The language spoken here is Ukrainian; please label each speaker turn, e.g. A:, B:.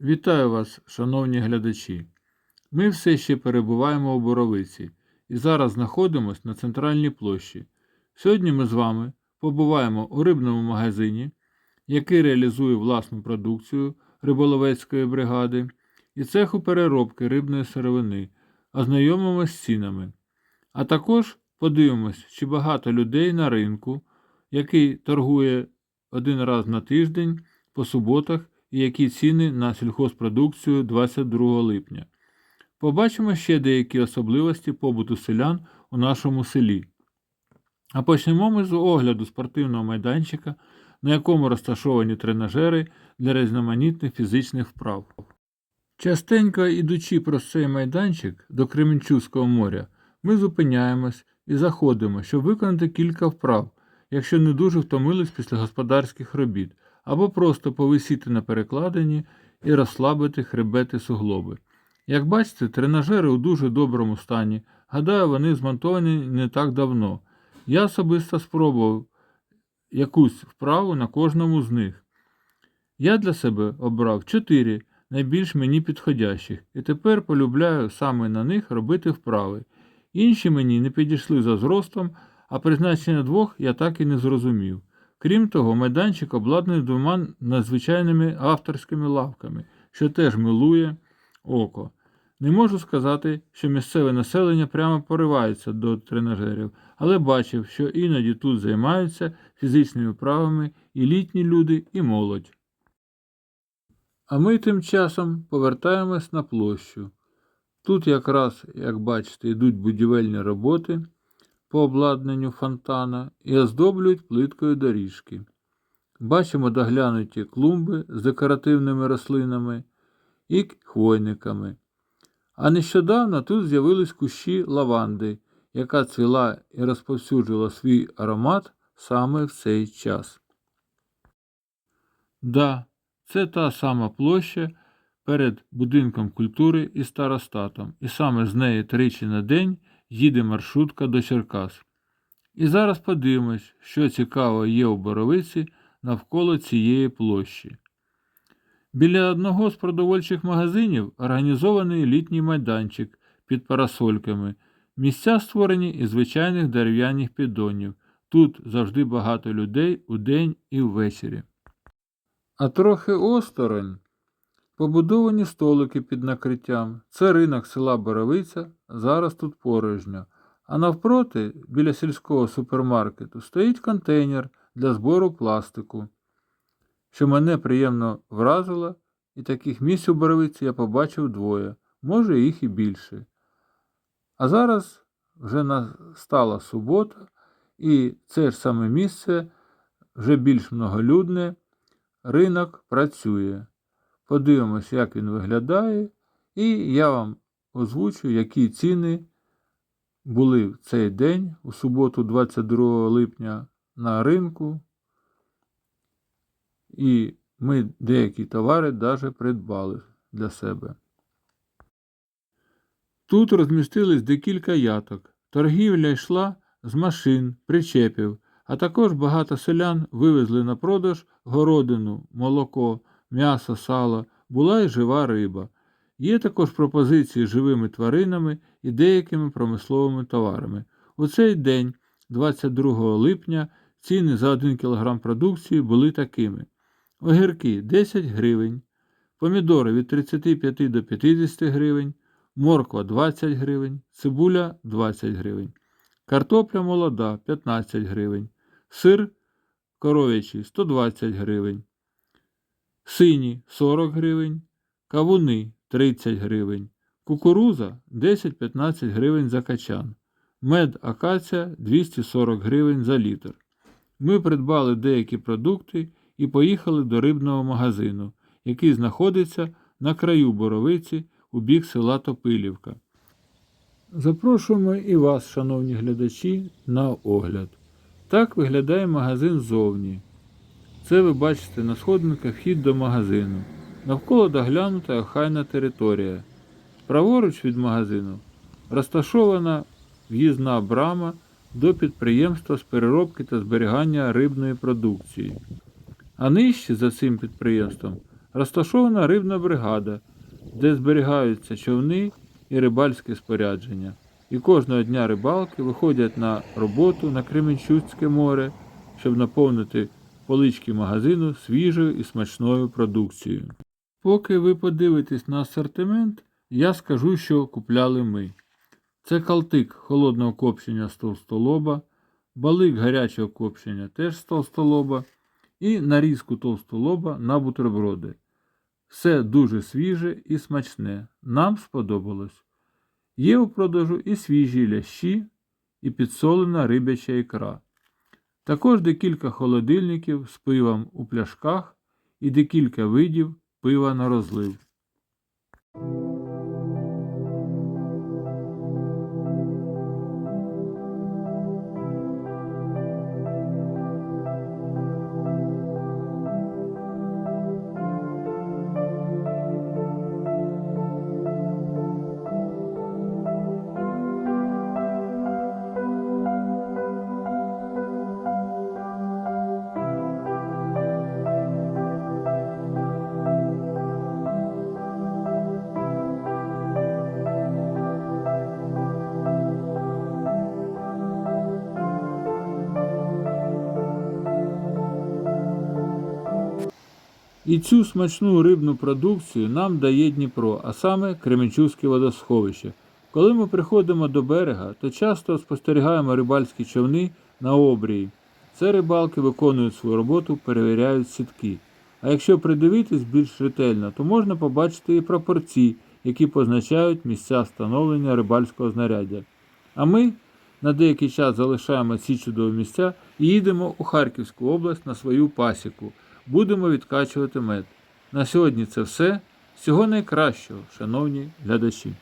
A: Вітаю вас, шановні глядачі. Ми все ще перебуваємо у Боровиці і зараз знаходимося на центральній площі. Сьогодні ми з вами побуваємо у рибному магазині, який реалізує власну продукцію риболовецької бригади, і цеху переробки рибної сировини, ознайомимося з цінами. А також подивимось, чи багато людей на ринку, який торгує один раз на тиждень по суботах і які ціни на сільхозпродукцію 22 липня. Побачимо ще деякі особливості побуту селян у нашому селі. А почнемо ми з огляду спортивного майданчика, на якому розташовані тренажери для різноманітних фізичних вправ. Частенько ідучи про цей майданчик до Кременчуцького моря, ми зупиняємось і заходимо, щоб виконати кілька вправ, якщо не дуже втомились після господарських робіт, або просто повисіти на перекладині і розслабити хребети суглоби. Як бачите, тренажери у дуже доброму стані. Гадаю, вони змонтовані не так давно. Я особисто спробував якусь вправу на кожному з них. Я для себе обрав чотири найбільш мені підходящих, і тепер полюбляю саме на них робити вправи. Інші мені не підійшли за зростом, а призначення двох я так і не зрозумів. Крім того, майданчик обладнаний двома надзвичайними авторськими лавками, що теж милує око. Не можу сказати, що місцеве населення прямо поривається до тренажерів, але бачив, що іноді тут займаються фізичними вправами і літні люди, і молодь. А ми тим часом повертаємось на площу. Тут якраз, як бачите, йдуть будівельні роботи по обладнанню фонтана і оздоблюють плиткою доріжки. Бачимо доглянуті клумби з декоративними рослинами і хвойниками. А нещодавно тут з'явились кущі лаванди, яка цвіла і розповсюджувала свій аромат саме в цей час. Да, це та сама площа перед будинком культури і старостатом, і саме з неї тричі на день їде маршрутка до Черкас. І зараз подивимось, що цікаво є у Боровиці навколо цієї площі. Біля одного з продовольчих магазинів організований літній майданчик під парасольками. Місця створені із звичайних дерев'яних піддонів. Тут завжди багато людей удень і ввечері. А трохи осторонь побудовані столики під накриттям. Це ринок села Боровиця, зараз тут порожньо. А навпроти, біля сільського супермаркету, стоїть контейнер для збору пластику що мене приємно вразило, і таких місць у Боровиці я побачив двоє, може їх і більше. А зараз вже настала субота, і це ж саме місце вже більш многолюдне, ринок працює. Подивимось, як він виглядає, і я вам озвучу, які ціни були в цей день, у суботу, 22 липня, на ринку і ми деякі товари навіть придбали для себе. Тут розмістились декілька яток. Торгівля йшла з машин, причепів, а також багато селян вивезли на продаж городину, молоко, м'ясо, сало, була і жива риба. Є також пропозиції живими тваринами і деякими промисловими товарами. У цей день, 22 липня, ціни за 1 кг продукції були такими. Огірки 10 гривень, помідори від 35 до 50 гривень, морква 20 гривень, цибуля 20 гривень, картопля молода 15 гривень, сир коров'ячий 120 гривень, сині 40 гривень, кавуни 30 гривень, кукуруза 10-15 гривень за качан, мед акація 240 гривень за літр. Ми придбали деякі продукти і поїхали до рибного магазину, який знаходиться на краю Боровиці у бік села Топилівка. Запрошуємо і вас, шановні глядачі, на огляд. Так виглядає магазин ззовні. Це ви бачите на сходинках вхід до магазину. Навколо доглянута охайна територія. Праворуч від магазину розташована в'їзна брама до підприємства з переробки та зберігання рибної продукції. А нижче за цим підприємством розташована рибна бригада, де зберігаються човни і рибальське спорядження. І кожного дня рибалки виходять на роботу на Кременчуцьке море, щоб наповнити полички магазину свіжою і смачною продукцією. Поки ви подивитесь на асортимент, я скажу, що купляли ми. Це калтик холодного копчення з товстолоба, балик гарячого копчення теж з товстолоба і нарізку товстолоба на бутерброди. Все дуже свіже і смачне. Нам сподобалось. Є у продажу і свіжі лящі, і підсолена рибяча ікра. Також декілька холодильників з пивом у пляшках і декілька видів пива на розлив. І цю смачну рибну продукцію нам дає Дніпро, а саме Кременчуцьке водосховище. Коли ми приходимо до берега, то часто спостерігаємо рибальські човни на обрії. Це рибалки виконують свою роботу, перевіряють сітки. А якщо придивитись більш ретельно, то можна побачити і прапорці, які позначають місця встановлення рибальського знаряддя. А ми на деякий час залишаємо ці чудові місця і їдемо у Харківську область на свою пасіку. Будемо відкачувати мед. На сьогодні це все. Всього найкращого, шановні глядачі.